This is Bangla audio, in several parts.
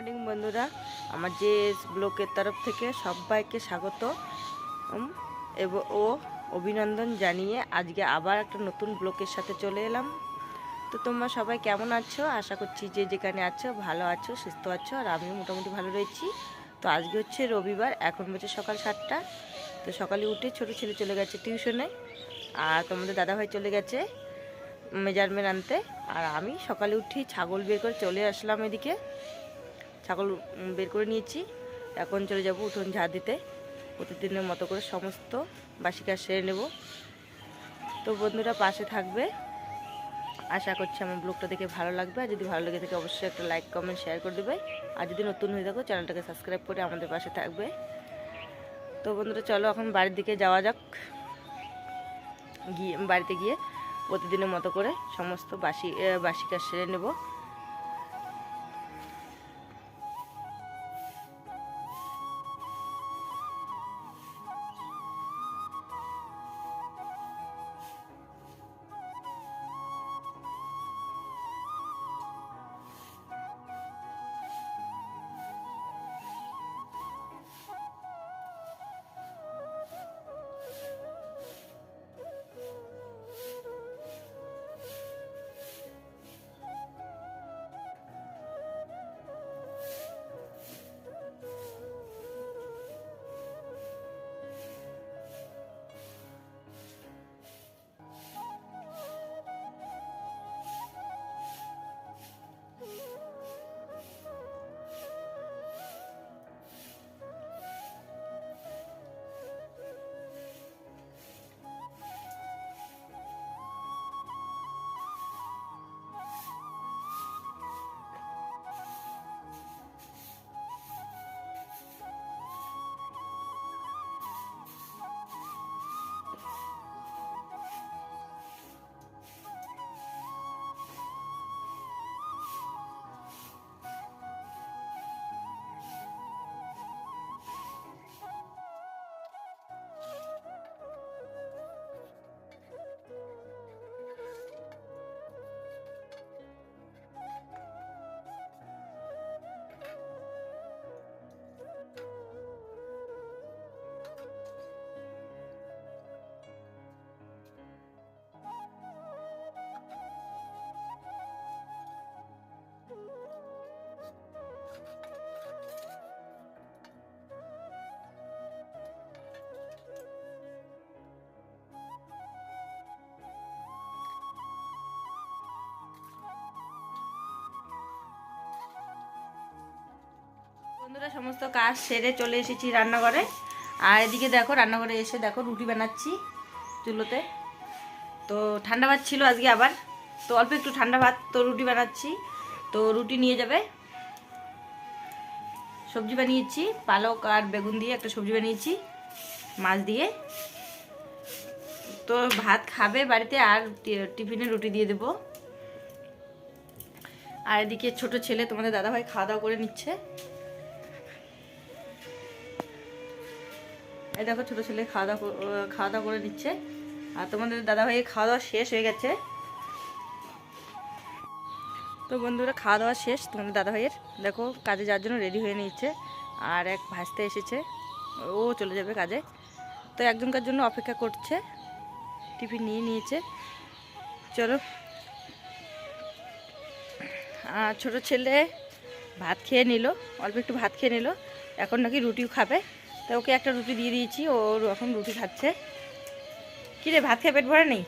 মর্নিং বন্ধুরা। আমার যে ব্লকের তরফ থেকে সবাইকে স্বাগত। এবং, ও অভিনন্দন জানিয়ে আজকে আবার একটা নতুন ব্লকের সাথে চলে এলাম। তো তোমরা সবাই কেমন আছো? আশা করছি যে যেখানে আছো, ভালো আছো, সুস্থ আছো, আর আমিও মোটামুটি ভালো রয়েছি। তো আজকে হচ্ছে রবিবার, এখন বলছে সকাল সাতটা। তো সকালে উঠে ছোট ছেলে চলে গেছে টিউশনে, আর তোমাদের দাদাভাই চলে গেছে মেজারমেন্ট আনতে। আর আমি সকালে উঠি ছাগল বের করে চলে আসলাম এদিকে। ছাগল বের করে নিয়েছি। এখন চলে যাব উঠোন ঝাড় দিতে। প্রতিদিনের মতো করে সমস্ত বাসি কাজ সেরে নেব। তো বন্ধুরা পাশে থাকবে। আশা করছি আমার ব্লগটা দেখে ভালো লাগবে। আর যদি ভালো লেগে থাকে অবশ্যই একটা লাইক, কমেন্ট, শেয়ার করে দেবে। আর যদি নতুন হয়ে থাকো, চ্যানেলটাকে সাবস্ক্রাইব করে আমাদের পাশে থাকবে। তো বন্ধুরা চলো এখন বাড়ির দিকে যাওয়া যাক। গিয়ে, বাড়িতে গিয়ে প্রতিদিনের মতো করে সমস্ত বাসি বাসি কাজ সেরে নেব। বন্ধুরা, সমস্ত কাজ সেরে চলে এসেছি রান্নাঘরে। আর এদিকে দেখো, রান্নাঘরে এসে দেখো রুটি বানাচ্ছি চুলোতে। তো ঠান্ডা ভাত ছিল আজকে আবার। তো অল্প একটু ঠান্ডা ভাত, তো রুটি বানাচ্ছি। তো রুটি নিয়ে যাবে। সবজি বানিয়েছি, পালক আর বেগুন দিয়ে একটা সবজি বানিয়েছি, মাছ দিয়ে। তো ভাত খাবে বাড়িতে আর টিফিনে রুটি দিয়ে দেবো। আর এদিকে ছোট ছেলে তোমাদের দাদাভাই খাওয়া দাওয়া করে নিচ্ছে। এই দেখো ছোটো ছেলে খাওয়া দাওয়া খাওয়া দাওয়া করে নিচ্ছে। আর তোমাদের দাদা দাদাভাইয়ের খাওয়া দাওয়া শেষ হয়ে গেছে। তো বন্ধুরা, খাওয়া দাওয়া শেষ তোমাদের দাদাভাইয়ের। দেখো, কাজে যাওয়ার জন্য রেডি হয়ে নিচ্ছে আর এক ভাসতে এসেছে। ও চলে যাবে কাজে। তো একজনকার জন্য অপেক্ষা করছে। টিফিন নিয়ে নিয়েছে। চলো। আর ছোটো ছেলে ভাত খেয়ে নিল। অল্প একটু ভাত খেয়ে নিল। এখন নাকি রুটিও খাবে। তো ওকে একটা রুটি দিয়ে দিয়েছি ওর এখন রুটি খাচ্ছে। কী রে ভাত খেয়ে পেট ভরে নেই?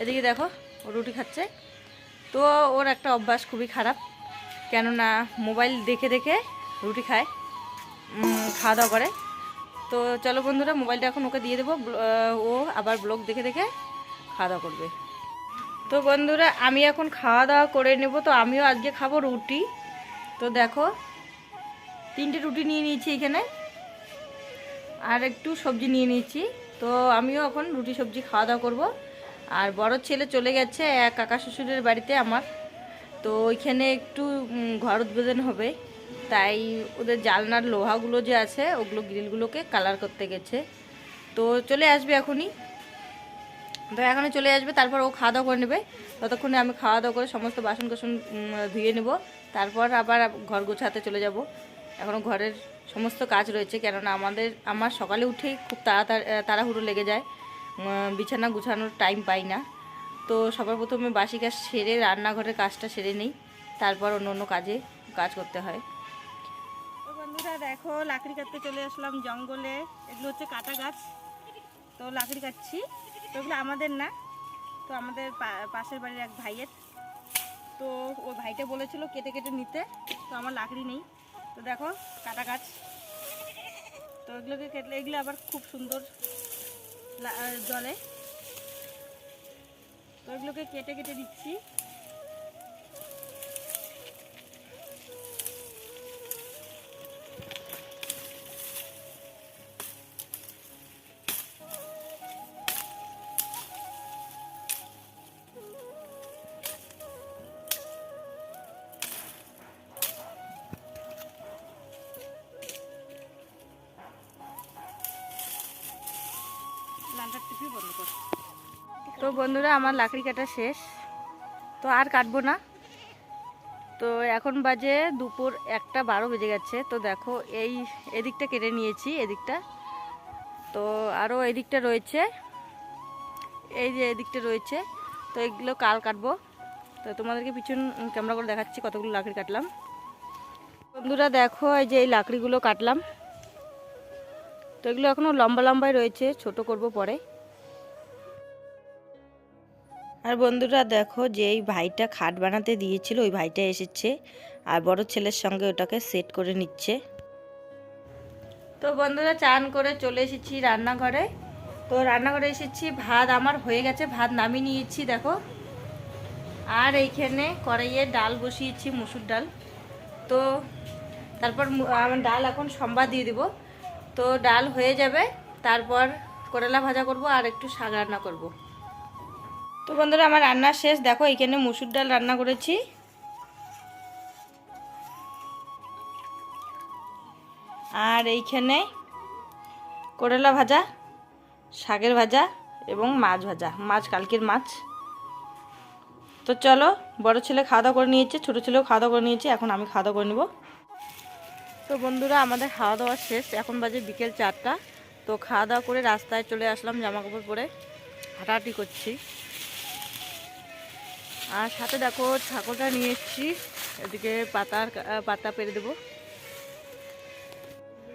এদিকে দেখো, ও রুটি খাচ্ছে। তো ওর একটা অভ্যাস খুবই খারাপ, কেননা মোবাইল দেখে দেখে রুটি খায় খাওয়া দাওয়া করে। তো চলো বন্ধুরা, মোবাইলটা এখন ওকে দিয়ে দেবো ও আবার ব্লগ দেখে দেখে খাওয়া দাওয়া করবে। তো বন্ধুরা, আমি এখন খাওয়া দাওয়া করে নেব, তো আমিও আজকে খাব রুটি। তো দেখো তিনটে রুটি নিয়ে নিয়েছি এখানে। আর একটু সবজি নিয়ে নিয়েছি। তো আমিও এখন রুটি, সবজি খাওয়া দাওয়া করব। আর বড় ছেলে চলে গেছে এক কাকা শ্বশুরের বাড়িতে আমার। তো ওইখানে একটু ঘর উদ্বোধন হবে। তাই ওদের জালনার লোহাগুলো যে আছে, ওগুলো, গ্রিলগুলোকে কালার করতে গেছে। তো চলে আসবে এখনই। তো এখনই চলে আসবে, তারপর ও খাওয়া দাওয়া করে নেবে। ততক্ষণে আমি খাওয়া দাওয়া করে সমস্ত বাসন কোসন ধুয়ে নেব। তারপর আবার ঘর গোছাতে চলে যাব। এখনও ঘরের সমস্ত কাজ রয়েছে, কেননা আমাদের, আমার সকালে উঠেই খুব তাড়াতাড়ি তাড়াহুড়ো লেগে যায়। বিছানা গুছানোর টাইম পাই না। তো সবার প্রথমে বাসি কাজ সেরে রান্নাঘরের কাজটা সেরে নেই। তারপর অন্য অন্য কাজে কাজ করতে হয়। তো বন্ধুরা, দেখো, লাকড়ি কাটতে চলে আসলাম জঙ্গলে। এগুলো হচ্ছে কাটা গাছ। তো লাকড়ি কাটছি। তো এগুলো আমাদের না, তো আমাদের পাশের বাড়ির এক ভাইয়ের। তো ওই ভাইটা বলেছিল কেটে কেটে নিতে। তো আমার লাকড়ি নেই। তো দেখো, কাটা গাছ তো এগুলোকে কেটলে এগুলো আবার খুব সুন্দর জলে। তো এগুলোকে কেটে কেটে দিচ্ছি। তো বন্ধুরা, আমার লাকড়ি কাটা শেষ। তো আর কাটবো না। তো এখন বাজে দুপুর একটা বারো বেজে গেছে। তো দেখো, এই এদিকটা কেটে নিয়েছি, এদিকটা। তো আরও এদিকটা রয়েছে। এই যে এদিকটা রয়েছে। তো এগুলো কাল কাটবো। তো তোমাদেরকে পিছন ক্যামেরা করে দেখাচ্ছি কতগুলো লাকড়ি কাটলাম। বন্ধুরা, দেখো, এই যে এই লাকড়িগুলো কাটলাম। তো এগুলো এখনও লম্বা লম্বাই রয়েছে, ছোট করব পরে। আর বন্ধুরা দেখো যে এই ভাইটা খাট বানাতে দিয়েছিল, ওই ভাইটা এসেছে আর বড় ছেলের সঙ্গে ওটাকে সেট করে নিচ্ছে। তো বন্ধুরা চান করে চলে এসেছি রান্নাঘরে। তো রান্নাঘরে এসেছি, ভাত আমার হয়ে গেছে, ভাত নামিয়ে নিয়েছি, দেখো। আর এইখানে কড়াইয়ে ডাল বসিয়েছি, মুসুর ডাল। তো তারপর আমার ডাল এখন সম্বাদ দিয়ে দিব। তো ডাল হয়ে যাবে, তারপর করলা ভাজা করব আর একটু শাক রান্না করব। তো বন্ধুরা, আমার রান্না শেষ। দেখো, এখানে মুসুর ডাল রান্না করেছি। আর এইখানে করলা ভাজা, শাকের ভাজা এবং মাছ ভাজা, মাছ, কালকের মাছ। তো চলো, বড় ছেলে খাওয়া দাওয়া করে নিয়েছে, ছোটো ছেলেও খাওয়া করে নিয়েছে, এখন আমি খাওয়া করে নেব। তো বন্ধুরা, আমাদের খাওয়া দাওয়া শেষ। এখন বাজে বিকেল চারটা। তো খাওয়া দাওয়া করে রাস্তায় চলে আসলাম জামা কাপড় পরে। হাঁটাহাঁটি করছি। আর সাথে দেখো ছাগলটা নিয়ে এসেছি। এদিকে পাতার পাতা পেরে দেবো।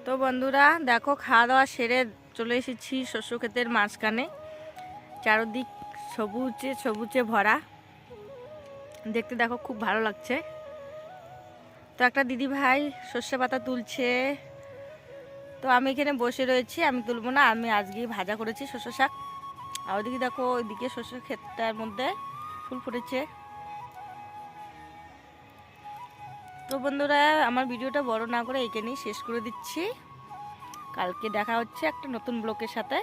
তো বন্ধুরা, দেখো খাওয়া দাওয়া সেরে চলে এসেছি শস্য ক্ষেতের মাঝখানে। চারদিক সবুজে সবুজে ভরা। দেখতে দেখো খুব ভালো লাগছে। তো একটা দিদি ভাই সর্ষে পাতা তুলছে। তো আমি এখানে বসে রয়েছি, আমি তুলবো না, আমি আজকে ভাজা করেছি শস্য শাক। আর ওইদিকে দেখো, ওইদিকে শস্য ক্ষেতটার মধ্যে ফুল ফুটেছে। তো বন্ধুরা, আমার ভিডিওটা বড় না করে এখানেই শেষ করে দিচ্ছি। কালকে দেখা হচ্ছে একটা নতুন ব্লকের সাথে।